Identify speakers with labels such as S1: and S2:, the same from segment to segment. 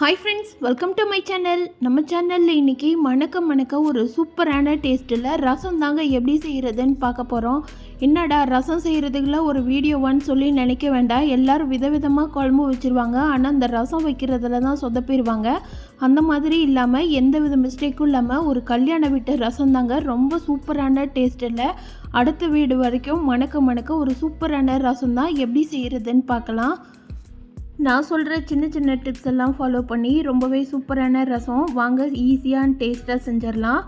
S1: Hi friends welcome to my channel நம்ம சேனலில் இன்றைக்கி மணக்க மணக்க ஒரு சூப்பரான டேஸ்ட்டில் ரசம் தாங்க எப்படி செய்கிறதுன்னு பார்க்க போகிறோம் என்னடா ரசம் செய்கிறதுக்குள்ள ஒரு வீடியோவான்னு சொல்லி நினைக்க வேண்டாம். எல்லோரும் விதவிதமாக குழம்பு வச்சுருவாங்க. ஆனால் அந்த ரசம் வைக்கிறதுல தான் சொதப்பிடுவாங்க. அந்த மாதிரி இல்லாமல் எந்த வித மிஸ்டேக்கும் இல்லாமல் ஒரு கல்யாண வீட்டு ரசம் தாங்க ரொம்ப சூப்பரான டேஸ்ட்டில் அடுத்த வீடு வரைக்கும் மணக்க மணக்க ஒரு சூப்பரான ரசம் தான் எப்படி செய்கிறதுன்னு பார்க்கலாம். நான் சொல்கிற சின்ன சின்ன டிப்ஸ் எல்லாம் ஃபாலோ பண்ணி ரொம்பவே சூப்பரான ரசம். வாங்க ஈஸியாக டேஸ்ட்டாக செஞ்சிடலாம்.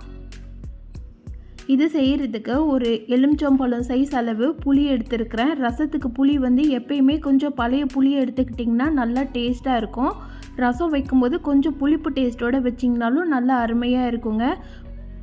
S1: இது செய்கிறதுக்கு ஒரு எலுமிச்சம்பழம் சைஸ் அளவு புளி எடுத்துருக்கிறேன். ரசத்துக்கு புளி வந்து எப்பயுமே கொஞ்சம் பழைய புளியை எடுத்துக்கிட்டிங்கன்னா நல்லா டேஸ்ட்டாக இருக்கும். ரசம் வைக்கும்போது கொஞ்சம் புளிப்பு டேஸ்ட்டோடு வச்சிங்கனாலும் நல்லா அருமையாக இருக்குங்க.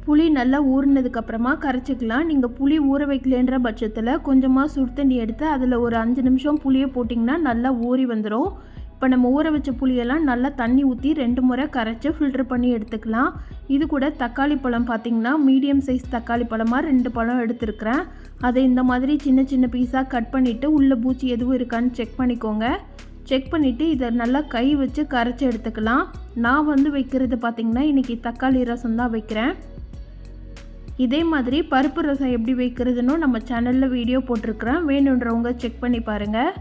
S1: புளி நல்லா ஊறினதுக்கப்புறமா கரைச்சிக்கலாம். நீங்கள் புளி ஊற வைக்கலன்ற பட்சத்தில் கொஞ்சமாக சுடு தண்ணி எடுத்து அதில் ஒரு அஞ்சு நிமிஷம் புளியை போட்டிங்கன்னா நல்லா ஊறி வந்துடும் இப்போ நம்ம ஊற வச்ச புளியெல்லாம் நல்லா தண்ணி ஊற்றி ரெண்டு முறை கரைச்சி ஃபில்ட்ரு பண்ணி எடுத்துக்கலாம். இது கூட தக்காளி பழம் பார்த்திங்கன்னா மீடியம் சைஸ் தக்காளி பழமாக ரெண்டு பழம் எடுத்துருக்கிறேன். அதை இந்த மாதிரி சின்ன சின்ன பீஸாக கட் பண்ணிவிட்டு உள்ளே பூச்சி எதுவும் இருக்கான்னு செக் பண்ணிக்கோங்க. செக் பண்ணிவிட்டு இதை நல்லா கை வச்சு கரைச்சி எடுத்துக்கலாம். நான் வந்து வைக்கிறது பார்த்திங்கன்னா இன்றைக்கி தக்காளி ரசம் தான் வைக்கிறேன். இதே மாதிரி பருப்பு ரசம் எப்படி வைக்கிறதுன்னு நம்ம சேனலில் வீடியோ போட்டிருக்கிறேன். வேணுன்றவங்க செக் பண்ணி பாருங்கள்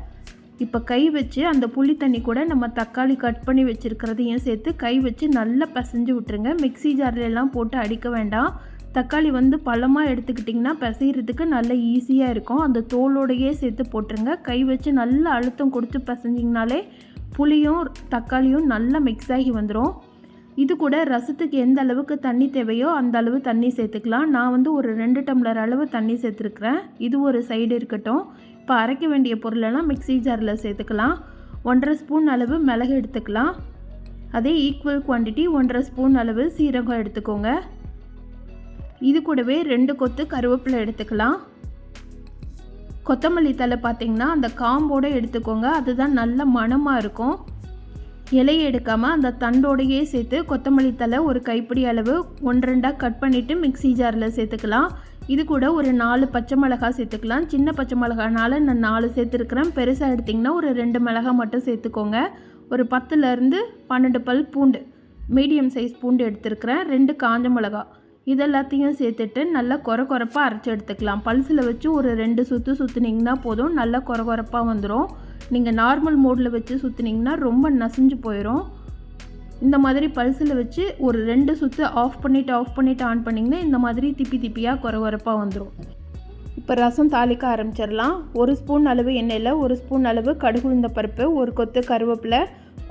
S1: இப்போ கை வச்சு அந்த புளி தண்ணி கூட நம்ம தக்காளி கட் பண்ணி வச்சுருக்கிறதையும் சேர்த்து கை வச்சு நல்லா பசைஞ்சு விட்டுருங்க. மிக்சி ஜார்லெலாம் போட்டு அடிக்க வேண்டாம். தக்காளி வந்து பழமாக எடுத்துக்கிட்டிங்கன்னா பிசைகிறதுக்கு நல்ல ஈஸியாக இருக்கும். அந்த தோலோடையே சேர்த்து போட்டுருங்க. கை வச்சு நல்லா அழுத்தம் கொடுத்து பிசைஞ்சிங்கனாலே புளியும் தக்காளியும் நல்லா மிக்ஸ் ஆகி வந்துடும் இது கூட ரசத்துக்கு எந்த அளவுக்கு தண்ணி தேவையோ அந்த அளவு தண்ணி சேர்த்துக்கலாம். நான் வந்து ஒரு ரெண்டு டம்ளர் அளவு தண்ணி சேர்த்துருக்குறேன். இது ஒரு சைடு இருக்கட்டும். இப்போ அரைக்க வேண்டிய பொருளெல்லாம் மிக்சி ஜாரில் சேர்த்துக்கலாம். ஒன்றரை ஸ்பூன் அளவு மிளகு எடுத்துக்கலாம். அதே ஈக்குவல் குவான்டிட்டி ஒன்றரை ஸ்பூன் அளவு சீரகம் எடுத்துக்கோங்க. இது கூடவே ரெண்டு கொத்து கருவேப்பிலை எடுத்துக்கலாம். கொத்தமல்லி தலை பார்த்திங்கன்னா அந்த காம்போடு எடுத்துக்கோங்க. அதுதான் நல்ல மணமாக இருக்கும். இலையை எடுக்காமல் அந்த தண்டோடையே சேர்த்து கொத்தமல்லி தலை ஒரு கைப்பிடி அளவு ஒன்றெண்டாக கட் பண்ணிவிட்டு மிக்சி ஜாரில் சேர்த்துக்கலாம். இது கூட ஒரு நாலு பச்சை மிளகா சேர்த்துக்கலாம். சின்ன பச்சை மிளகானால நான் நாலு சேர்த்துருக்குறேன். பெருசாக எடுத்திங்கன்னா ஒரு ரெண்டு மிளகா மட்டும் சேர்த்துக்கோங்க. ஒரு பத்துலேருந்து பன்னெண்டு பல் பூண்டு மீடியம் சைஸ் பூண்டு எடுத்துருக்கிறேன். ரெண்டு காஞ்ச மிளகா இதெல்லாத்தையும் சேர்த்துட்டு நல்லா குறை குறைப்பாக அரைச்சி எடுத்துக்கலாம். பல்சில் வச்சு ஒரு ரெண்டு சுற்று சுற்றுனிங்கன்னா போதும். நல்லா குறை குறைப்பாக வந்துடும் நீங்கள் நார்மல் மோடில் வச்சு சுற்றுனீங்கன்னா ரொம்ப நசிஞ்சு போயிடும் இந்த மாதிரி பல்சில் வச்சு ஒரு ரெண்டு சுற்று ஆஃப் பண்ணிவிட்டு ஆஃப் பண்ணிவிட்டு ஆன் பண்ணிங்கன்னா இந்த மாதிரி திப்பி திப்பியாக குறவரப்பாக வந்துடும் இப்போ ரசம் தாளிக்க ஆரம்பிச்சிடலாம். ஒரு ஸ்பூன் அளவு எண்ணெயில் ஒரு ஸ்பூன் அளவு கடுகுழுந்த பருப்பு ஒரு கொத்து கருவேப்பிலை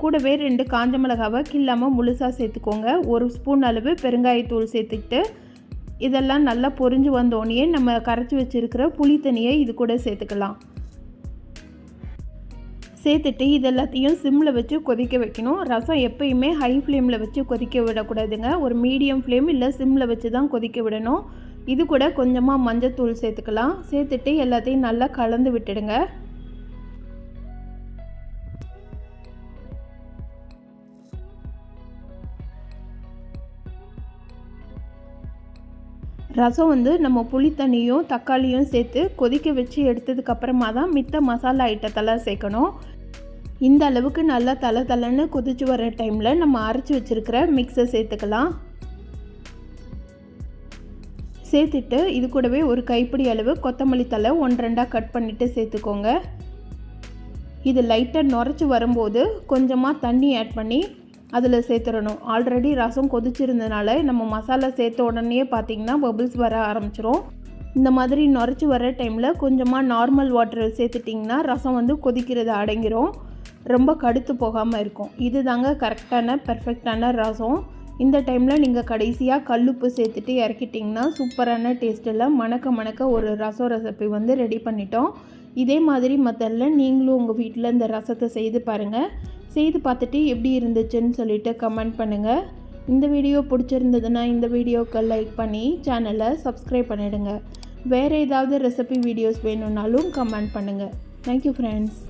S1: கூடவே ரெண்டு காஞ்ச மிளகாவை கில்லாமல் முழுசாக சேர்த்துக்கோங்க. ஒரு ஸ்பூன் அளவு பெருங்காயத்தூள் சேர்த்துக்கிட்டு இதெல்லாம் நல்லா பொறிஞ்சு வந்தோடனே நம்ம கரைச்சி வச்சுருக்கிற புளி தண்ணியை இது கூட சேர்த்துக்கலாம். சேர்த்துட்டு இது எல்லாத்தையும் சிம்மில் வச்சு கொதிக்க வைக்கணும். ரசம் எப்பயுமே ஹை ஃப்ளேமில் வச்சு கொதிக்க விடக்கூடாதுங்க. ஒரு மீடியம் ஃப்ளேம் இல்லை சிம்மில் வச்சு தான் கொதிக்க விடணும். இது கூட கொஞ்சமாக மஞ்சத்தூள் சேர்த்துக்கலாம். சேர்த்துட்டு எல்லாத்தையும் நல்லா கலந்து விட்டுடுங்க. ரசம் வந்து நம்ம புளி தண்ணியும் தக்காளியும் சேர்த்து கொதிக்க வச்சு எடுத்ததுக்கப்புறமா தான் மித்த மசாலா ஐட்டத்தெல்லாம் சேர்க்கணும். இந்த அளவுக்கு நல்லா தலை தலைன்னு கொதிச்சு வர டைமில் நம்ம அரைச்சி வச்சுருக்கிற மிக்ஸை சேர்த்துக்கலாம். சேர்த்துட்டு இது கூடவே ஒரு கைப்பிடி அளவு கொத்தமல்லி தலை ஒன்று ரெண்டாக கட் பண்ணிவிட்டு சேர்த்துக்கோங்க. இது லைட்டாக நுரைச்சி வரும்போது கொஞ்சமாக தண்ணி ஆட் பண்ணி அதில் சேர்த்துடணும். ஆல்ரெடி ரசம் கொதிச்சிருந்தனால நம்ம மசாலா சேர்த்த உடனே பார்த்திங்கன்னா பபிள்ஸ் வர ஆரம்பிச்சிரும். இந்த மாதிரி நுரைச்சி வர டைமில் கொஞ்சமாக நார்மல் வாட்டர் சேர்த்துட்டிங்கன்னா ரசம் வந்து கொதிக்கிறது அடங்கிரும். ரொம்ப கடுத்து போகாமல் இருக்கும். இது தாங்க கரெக்டான பர்ஃபெக்டான ரசம். இந்த டைமில் நீங்கள் கடைசியாக கல்லுப்பு சேர்த்துட்டு இறக்கிட்டிங்கன்னா சூப்பரான டேஸ்ட்டில் மணக்க மணக்க ஒரு ரசம் ரெசிபி வந்து ரெடி பண்ணிட்டோம். இதே மாதிரி மற்றெல்லாம் நீங்களும் உங்கள் வீட்டில் இந்த ரசத்தை செய்து பாருங்கள் செய்து பார்த்துட்டு எப்படி இருந்துச்சுன்னு சொல்லிவிட்டு கமெண்ட் பண்ணுங்கள் இந்த வீடியோ பிடிச்சிருந்ததுன்னா இந்த வீடியோக்கு லைக் பண்ணி சேனலை சப்ஸ்கிரைப் பண்ணிவிடுங்க வேறு ஏதாவது ரெசிபி வீடியோஸ் வேணும்னாலும் கமெண்ட் பண்ணுங்கள் தேங்க்யூ ஃப்ரெண்ட்ஸ்